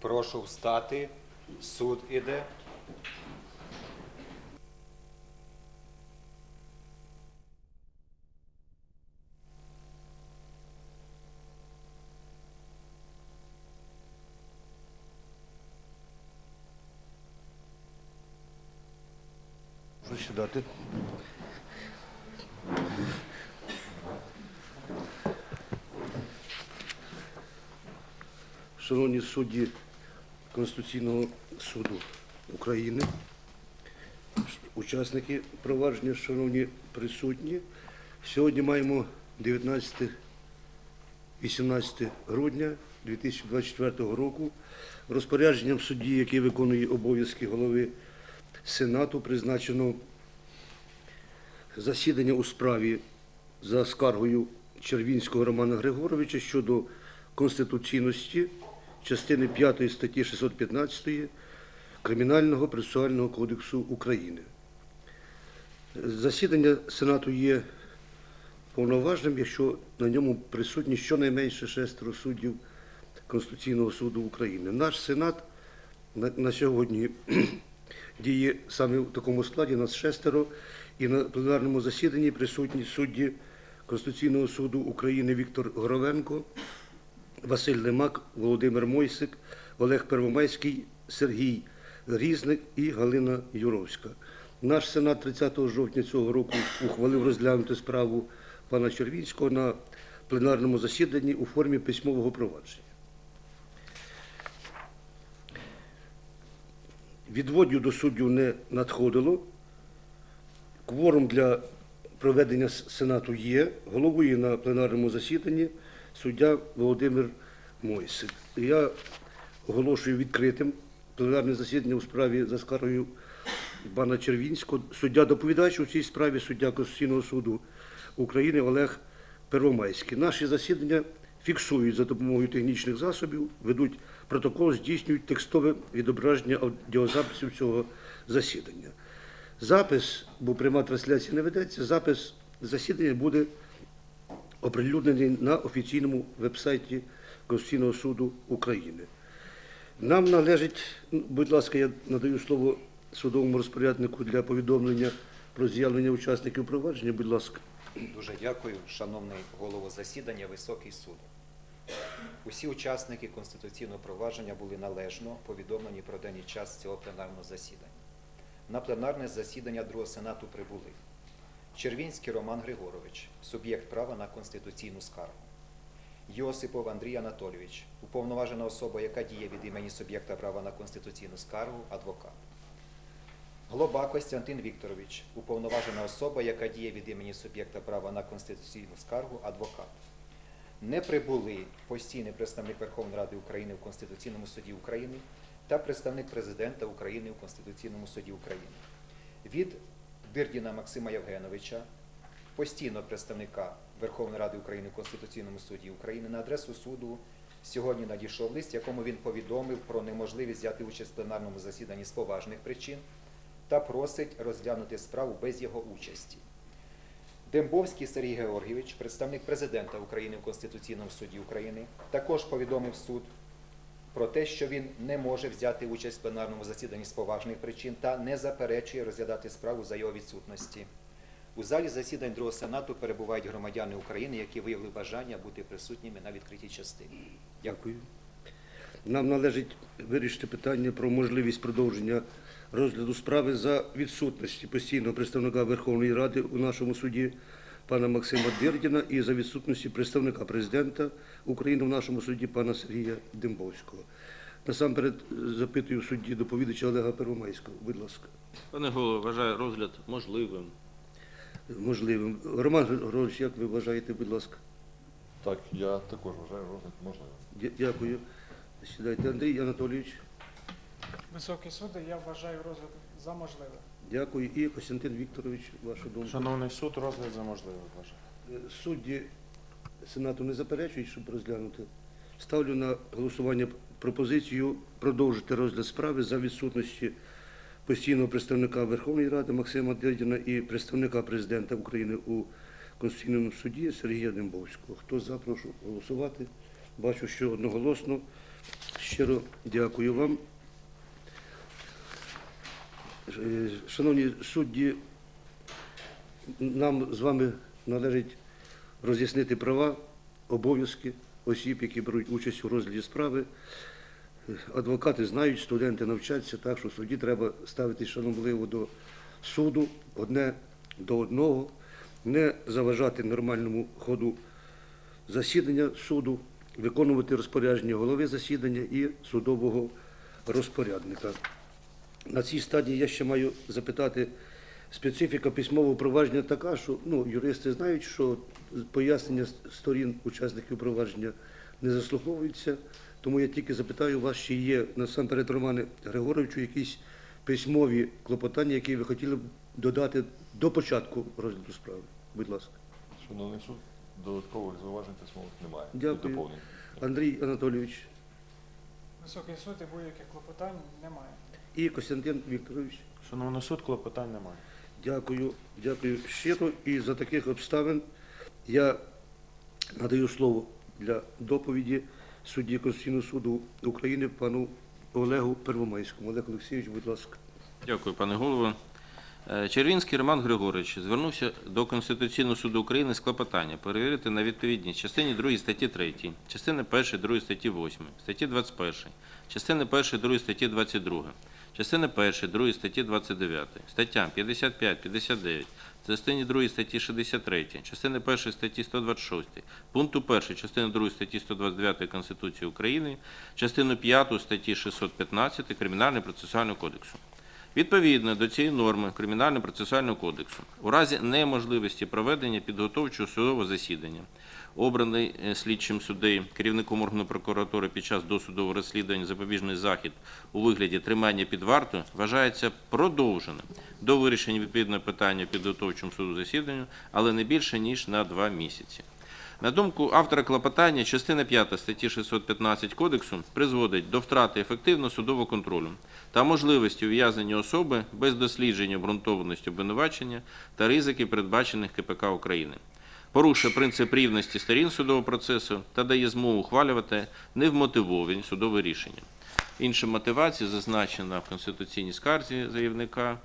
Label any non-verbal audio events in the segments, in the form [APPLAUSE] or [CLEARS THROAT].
Прошу встати. Суд іде. Сідати. Шановні судді Конституційного суду України, учасники провадження, шановні присутні, сьогодні маємо 19 18 грудня 2024 року. Розпорядженням судді, який виконує обов'язки голови Сенату, призначено засідання у справі за скаргою Червінського Романа Григоровича щодо конституційності частини 5 статті 615 Кримінального процесуального кодексу України. Засідання Сенату є повноважним, якщо на ньому присутні щонайменше шестеро суддів Конституційного суду України. Наш Сенат на, сьогодні [CLEARS THROAT] діє саме в такому складі, нас шестеро, і на пленарному засіданні присутні судді Конституційного суду України Віктор Горовенко, Василь Лемак, Володимир Мойсик, Олег Первомайський, Сергій Різник і Галина Юровська. Наш Сенат 30 жовтня цього року ухвалив розглянути справу пана Червінського на пленарному засіданні у формі письмового провадження. Відводів до суддів не надходило. Кворум для проведення Сенату є. Головує на пленарному засіданні суддя Володимир Мойсик. Я оголошую відкритим пленарне засідання у справі за скаргою пана Червінського. Суддя доповідач у цій справі суддя Конституційного суду України Олег Первомайський. Наші засідання фіксують за допомогою технічних засобів, ведуть протокол, здійснюють текстове відображення аудіозаписів цього засідання. Запис, бо пряма трансляція не ведеться, запис засідання буде оприлюднений на офіційному вебсайті Конституційного суду України. Нам належить, будь ласка, я надаю слово судовому розпоряднику для повідомлення про з'явлення учасників провадження. Будь ласка. Дуже дякую, шановний голово засідання, високий суд. Усі учасники конституційного провадження були належно повідомлені про день і час цього пленарного засідання. На пленарне засідання Другого Сенату прибули Червінський Роман Григорович, суб'єкт права на конституційну скаргу. Йосипов Андрій Анатолійович, уповноважена особа, яка діє від імені суб'єкта права на конституційну скаргу, адвокат. Глоба Костянтин Вікторович, уповноважена особа, яка діє від імені суб'єкта права на конституційну скаргу, адвокат. Не прибули постійний представник Верховної Ради України в Конституційному суді України та представник президента України в Конституційному суді України. Від Бірдіна Максима Євгеновича, постійного представника Верховної Ради України в Конституційному суді України на адресу суду сьогодні надійшов лист, якому він повідомив про неможливість взяти участь в пленарному засіданні з поважних причин та просить розглянути справу без його участі. Дембовський Сергій Георгійович, представник президента України в Конституційному суді України, також повідомив суд про те, що він не може взяти участь в пленарному засіданні з поважних причин та не заперечує розглядати справу за його відсутності. У залі засідань Другого Сенату перебувають громадяни України, які виявили бажання бути присутніми на відкритій частині. Дякую. Нам належить вирішити питання про можливість продовження розгляду справи за відсутності постійного представника Верховної Ради у нашому суді пана Максима Дирдіна і за відсутності представника президента України в нашому суді пана Сергія Дембовського. Насамперед запитую судді доповідача Олега Первомайського. Будь ласка, Пане голово, вважаю розгляд можливим. можливим. Роман Григорович, як ви вважаєте, будь ласка? Так, я також вважаю розгляд можливим. Дя- Дякую. Сідайте, Андрій Анатолійович. Високий суд, я вважаю розгляд за можливе. Дякую. І Костянтин Вікторович, вашу думку. Шановний суд, розгляд за можливе вважаю. Е, Судді Сенату не заперечують, щоб розглянути. Ставлю на голосування пропозицію продовжити розгляд справи за відсутності постійного представника Верховної Ради Максима Дирдіна і представника президента України у Конституційному суді Сергія Дембовського. Хто за, прошу голосувати. Бачу, що одноголосно Щиро дякую вам. Е, Шановні судді, нам з вами належить роз'яснити права, обов'язки осіб, які беруть участь у розгляді справи. Адвокати знають, студенти навчаться, так що в суді треба ставитись шанобливо до суду, одне до одного, не заважати нормальному ходу засідання суду, виконувати розпорядження голови засідання і судового розпорядника. На цій стадії я ще маю запитати, специфіка письмового провадження така, що ну, юристи знають, що пояснення сторін учасників провадження не заслуховуються. Тому я тільки запитаю вас, чи є насамперед Романе Григоровичу якісь письмові клопотання, які ви хотіли б додати до початку розгляду справи. Будь ласка. Шановний суд, додаткових зауважень письмових немає. Дякую. Андрій Анатолійович Високий суд і будь-яких клопотань немає. І Костянтин Вікторович. Шановний суд, клопотань немає. Дякую, дякую щиро. І за таких обставин я надаю слово для доповіді судді Конституційного суду України пану Олегу Первомайському. Олег Олексійович, будь ласка. Дякую, пане голово. Е, Червінський Роман Григорович звернувся до Конституційного суду України з клопотання перевірити на відповідність частині 2 статті 3, частини 1, 2 статті 8, статті 21, частини 1, 2 статті 22, частини 1, 2 статті 29, статтям 55, 59, частині 2 статті 63, частини 1 статті 126, пункту 1 частини 2 статті 129 Конституції України, частину 5 статті 615 Кримінального процесуального кодексу. Відповідно до цієї норми Кримінального процесуального кодексу, у разі неможливості проведення підготовчого судового засідання, обраний е, слідчим суддею, керівником органу прокуратури під час досудового розслідування запобіжний захід у вигляді тримання під вартою вважається продовженим до вирішення відповідного питання підготовчому суду засіданню, але не більше ніж на два місяці. На думку автора клопотання, частина 5 статті 615 Кодексу призводить до втрати ефективного судового контролю та можливості ув'язнення особи без дослідження обґрунтованості обвинувачення та ризиків, передбачених КПК України. Порушує принцип рівності сторін судового процесу та дає змогу ухвалювати невмотивовані судові рішення. Інша мотивація зазначена в конституційній скарзі заявника.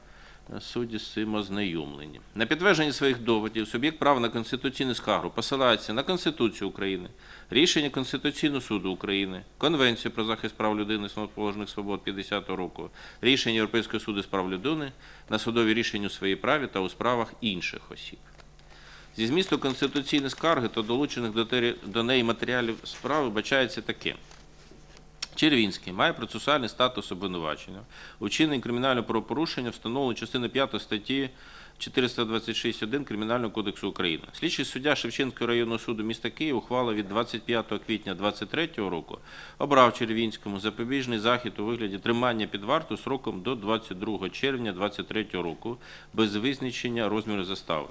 Судді з цим ознайомлені. На підтвердження своїх доводів суб'єкт права на конституційну скаргу посилається на Конституцію України, рішення Конституційного суду України, Конвенцію про захист прав людини і основоположних свобод 50-го року, рішення Європейського суду з прав людини на судові рішення у своїй праві та у справах інших осіб. Зі змісту конституційної скарги та долучених до неї матеріалів справи вбачається таке. Червінський має процесуальний статус обвинувачення. Учинення кримінального правопорушення встановлено частиною 5 статті 426.1 Кримінального кодексу України. Слідчий суддя Шевченського районного суду міста Києва ухвала від 25 квітня 2023 року обрав Червінському запобіжний захід у вигляді тримання під варту сроком до 22 червня 2023 року без визначення розміру застави.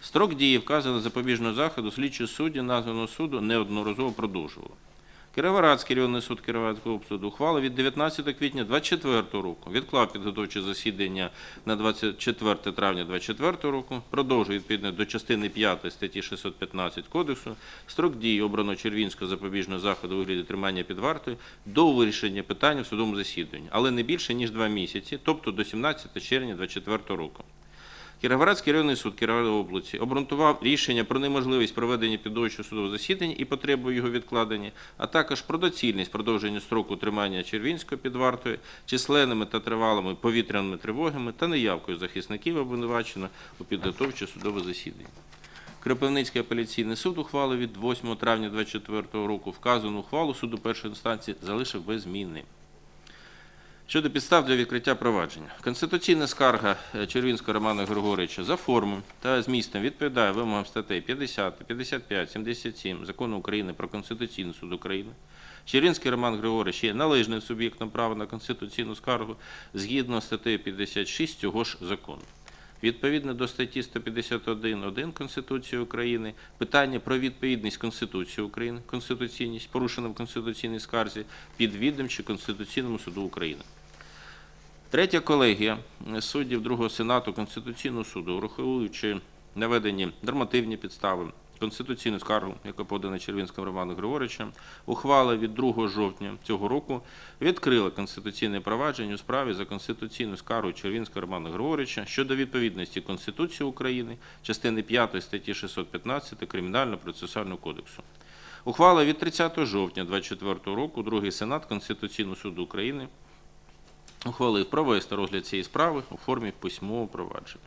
Строк дії вказаного запобіжного заходу слідчі судді названого суду неодноразово продовжували. Кіровоградський районний суд Кіровоградського обсуду ухвали від 19 квітня 2024 року відклав підготовче засідання на 24 травня 2024 року, продовжує відповідно до частини 5 статті 615 Кодексу строк дії обраного Червінського запобіжного заходу у вигляді тримання під вартою до вирішення питання в судовому засіданні, але не більше ніж два місяці, тобто до 17 червня 2024 року. Кіровоградський районний суд Кіровоградської області обґрунтував рішення про неможливість проведення піддовчого судового засідання і потребу його відкладення, а також про доцільність продовження строку тримання Червінського під вартою, численними та тривалими повітряними тривогами та неявкою захисників обвинуваченого у підготовче судове засідання. Кропивницький апеляційний суд ухвалив від 8 травня 2024 року вказану ухвалу суду першої інстанції залишив без зміни. Щодо підстав для відкриття провадження. Конституційна скарга е, Червінського Романа Григоровича за формою та змістом відповідає вимогам статей 50, 55, 77 Закону України про Конституційний суд України. Червінський Роман Григорович є належним суб'єктом права на конституційну скаргу згідно статтею 56 цього ж закону. Відповідно до статті 151.1 Конституції України, питання про відповідність Конституції України, конституційність, порушена в конституційній скарзі, підвідомче Конституційному суду України. Третя колегія суддів Другого Сенату Конституційного суду, враховуючи наведені нормативні підстави, конституційну скаргу, яка подана Червінським Романом Григоровичем, ухвала від 2 жовтня цього року відкрила конституційне провадження у справі за конституційну скаргу Червінського Романа Григоровича щодо відповідності Конституції України, частини 5 статті 615 Кримінального процесуального кодексу. Ухвала від 30 жовтня 2024 року, другий сенат Конституційного суду України ухвалив провести розгляд цієї справи у формі письмового провадження.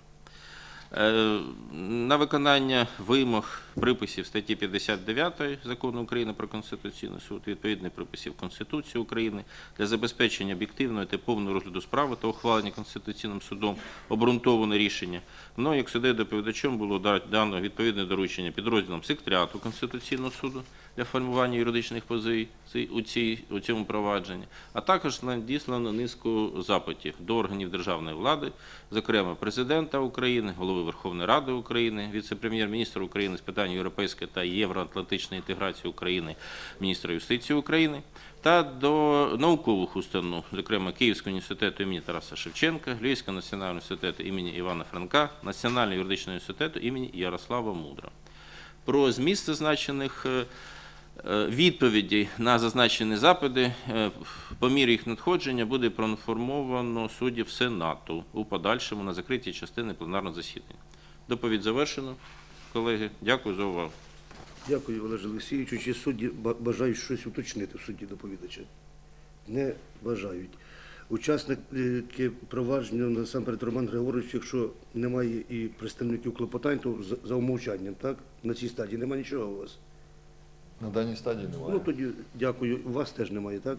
Е, На виконання вимог приписів статті 59 Закону України про Конституційний суд, відповідних приписів Конституції України для забезпечення об'єктивного та повного розгляду справи та ухвалення Конституційним судом обґрунтоване рішення. Мною, як суддею доповідачем, було да- дано відповідне доручення підрозділам секретаріату Конституційного суду для формування юридичних позицій у, цій, у цьому провадженні, а також надіслано низку запитів до органів державної влади, зокрема президента України, голови Верховної Ради України, віце-прем'єр-міністра України з питань європейської та євроатлантичної інтеграції України, міністра юстиції України та до наукових установ, зокрема Київського університету імені Тараса Шевченка, Львівського національного університету імені Івана Франка, Національного юридичного університету імені Ярослава Мудра. Про зміст зазначених е, е, на зазначені запити е, по мірі їх надходження буде проінформовано суддів Сенату у подальшому на закритій частини пленарного засідання. Доповідь завершено. Колеги, дякую за увагу. Дякую, Олеже Олексійовичу. Чи судді бажають щось уточнити в суді доповідача? Не бажають. Учасники провадження насамперед Роман Григорович, якщо немає і представників клопотань, то за умовчанням, так? На цій стадії немає нічого у вас. На даній стадії немає. Ну тоді дякую. У вас теж немає, так?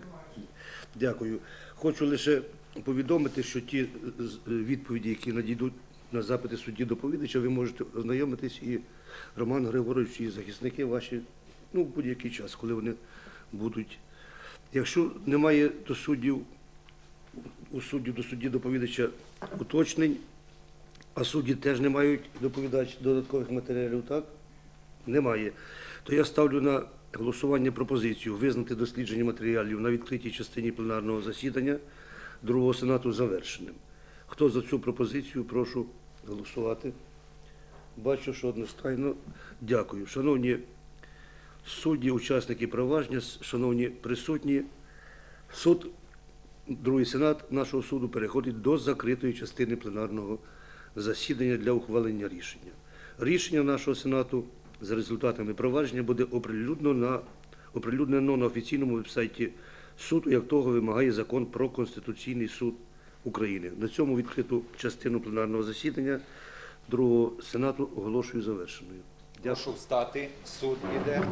Дякую. Хочу лише повідомити, що ті відповіді, які надійдуть на запити судді доповідача, ви можете ознайомитись і Роман Григорович, і захисники ваші, ну, в будь-який час, коли вони будуть. Якщо немає до суддів, у суддів до судді доповідача уточнень, а судді теж не мають доповідач додаткових матеріалів, так? Немає. То я ставлю на голосування пропозицію визнати дослідження матеріалів на відкритій частині пленарного засідання другого сенату завершеним. Хто за цю пропозицію, прошу голосувати. Бачу, що одностайно. Дякую. Шановні судді, учасники провадження, шановні присутні, суд, другий сенат нашого суду переходить до закритої частини пленарного засідання для ухвалення рішення. Рішення нашого сенату за результатами провадження буде оприлюднено на, оприлюднено на офіційному вебсайті суду, як того вимагає закон про Конституційний суд України. На цьому відкриту частину пленарного засідання другого сенату оголошую завершеною. Прошу встати, суд іде.